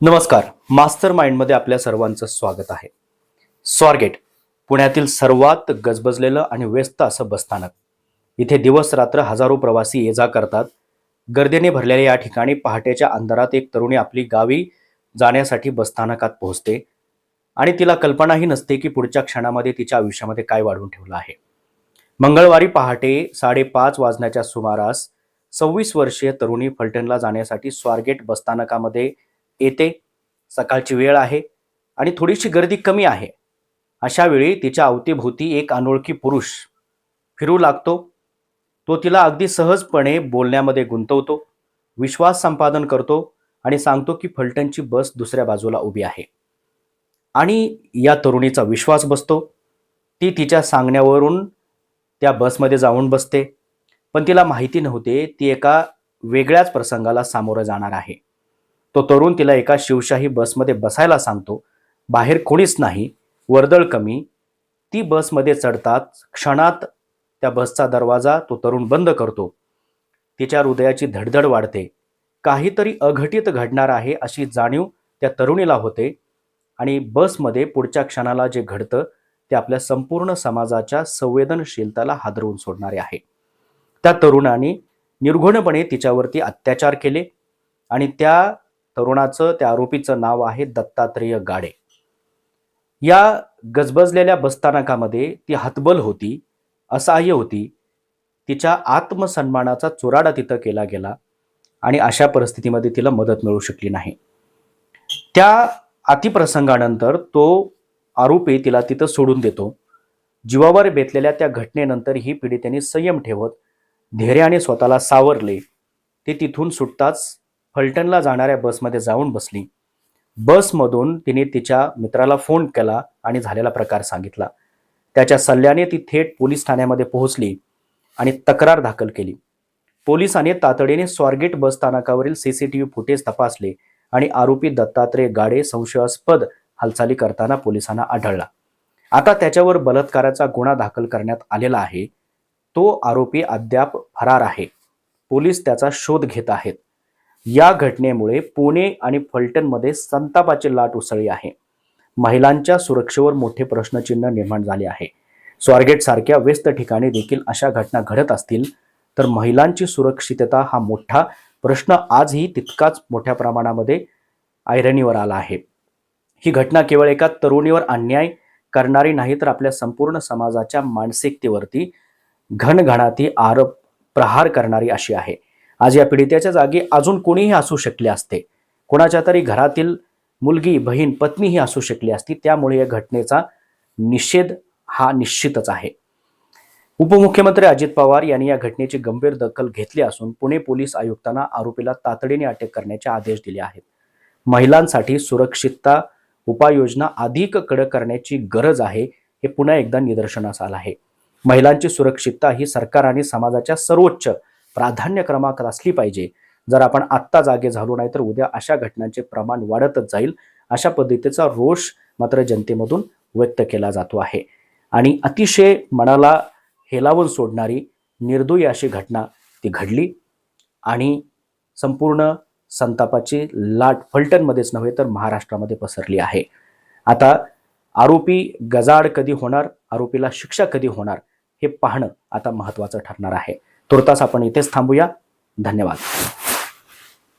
नमस्कार. मास्टर माइंडमध्ये आपल्या सर्वांचं स्वागत आहे. स्वारगेट पुण्यातील सर्वात गजबजलेलं आणि व्यस्त असं बसस्थानक इथे दिवस रात्र हजारो प्रवासी ये जा करतात. गर्दीने भरलेल्या या ठिकाणी पहाटेच्या अंधारात एक तरुणी आपली गावी जाण्यासाठी बसस्थानकात पोहोचते आणि तिला कल्पनाही नसते की पुढच्या क्षणामध्ये तिच्या आयुष्यामध्ये काय वाढून ठेवलं आहे. मंगळवारी पहाटे साडेपाच वाजण्याच्या सुमारास सव्वीस वर्षीय तरुणी फलटणला जाण्यासाठी स्वारगेट बसस्थानकामध्ये येते सकाळची वेळ आहे आणि थोडीशी गर्दी कमी आहे. अशा वेळी तिच्या अवतीभोवती एक अनोळखी पुरुष फिरू लागतो. तो तिला अगदी सहजपणे बोलण्यामध्ये गुंतवतो विश्वास संपादन करतो आणि सांगतो की फलटणची बस दुसऱ्या बाजूला उभी आहे. आणि या तरुणीचा विश्वास बसतो. ती तिच्या सांगण्यावरून त्या बसमध्ये जाऊन बसते. पण तिला माहिती नव्हते ती एका वेगळ्याच प्रसंगाला सामोरं जाणार आहे. तो तरुण तिला एका शिवशाही बसमध्ये बसायला सांगतो. बाहेर कोणीच नाही. वर्दळ कमी. ती बसमध्ये चढतात क्षणात त्या बसचा दरवाजा तो तरुण बंद करतो. तिच्या हृदयाची धडधड वाढते. काहीतरी अघटित घडणार आहे अशी जाणीव त्या तरुणीला होते आणि बसमध्ये पुढच्या क्षणाला जे घडतं ते आपल्या संपूर्ण समाजाच्या संवेदनशीलताला हादरवून सोडणारे आहे. त्या तरुणाने निर्घुणपणे तिच्यावरती अत्याचार केले आणि त्या तरुणाचं त्या आरोपीचं नाव आहे दत्तात्रेय गाडे. या गजबजलेल्या बसस्थानकामध्ये ती हतबल होती असहाय्य होती. तिच्या आत्मसन्मानाचा चुराडा तिथं केला गेला आणि अशा परिस्थितीमध्ये तिला मदत मिळू शकली नाही. त्या अतिप्रसंगानंतर तो आरोपी तिला तिथं सोडून देतो. जीवावर बेतलेल्या त्या घटनेनंतर ही पीडितेने संयम ठेवत धैर्याने स्वतःला सावरले. ते तिथून सुटताच फलटणला जाणाऱ्या बसमध्ये जाऊन बसली. बसमधून तिने तिच्या मित्राला फोन केला आणि झालेला प्रकार सांगितला. त्याच्या सल्ल्याने ती थेट पोलीस ठाण्यामध्ये पोहोचली आणि तक्रार दाखल केली. पोलिसांनी तातडीने स्वारगेट बस स्थानकावरील सीसीटीव्ही फुटेज तपासले आणि आरोपी दत्तात्रय गाडे संशयास्पद हालचाली करताना पोलिसांना आढळला. आता त्याच्यावर बलात्काराचा गुन्हा दाखल करण्यात आलेला आहे. तो आरोपी अद्याप फरार आहे. पोलीस त्याचा शोध घेत आहेत. या घटनेमुळे पुणे आणि फलटणमध्ये संतापाची लाट उसळली आहे. महिलांच्या सुरक्षेवर मोठे प्रश्नचिन्ह निर्माण झाले आहे. स्वारगेट सारख्या व्यस्त ठिकाणी देखील अशा घटना घडत असतील तर महिलांची सुरक्षितता हा मोठा प्रश्न आजही तितकाच मोठ्या प्रमाणामध्ये ऐरणीवर आला आहे. ही घटना केवळ एका तरुणीवर अन्याय करणारी नाही तर आपल्या संपूर्ण समाजाच्या मानसिकतेवरती घणघणाती आरोप प्रहार करणारी अशी आहे. आज या पीडित्याच्या जागी अजून कोणीही असू शकले असते. कोणाच्या तरी घरातील मुलगी बहीण पत्नीही असू शकली असती. त्यामुळे या घटनेचा निषेध हा निश्चितच आहे. उपमुख्यमंत्री अजित पवार यांनी या घटनेची गंभीर दखल घेतली असून पुणे पोलीस आयुक्तांना आरोपीला तातडीने अटक करण्याचे आदेश दिले आहेत. महिलांसाठी सुरक्षितता उपाययोजना अधिक कडक करण्याची गरज आहे हे पुन्हा एकदा निदर्शनास आलं आहे. महिलांची सुरक्षितता ही सरकार आणि समाजाच्या सर्वोच्च प्राधान्य क्रमांकात असली पाहिजे. जर आपण आत्ता जागे झालो नाही तर उद्या अशा घटनांचे प्रमाण वाढतच जाईल. अशा पद्धतीचा रोष मात्र जनतेमधून व्यक्त केला जातो आहे. आणि अतिशय मनाला हेलावून सोडणारी निर्दोय अशी घटना ती घडली. आणि संपूर्ण संतापाची लाट फलटणमध्येच नव्हे तर महाराष्ट्रामध्ये पसरली आहे. आता आरोपी गजाड कधी होणार? आरोपीला शिक्षा कधी होणार? हे पाहणं आता महत्त्वाचं ठरणार आहे. तुर्तास आपण इथेच थांबूया. धन्यवाद.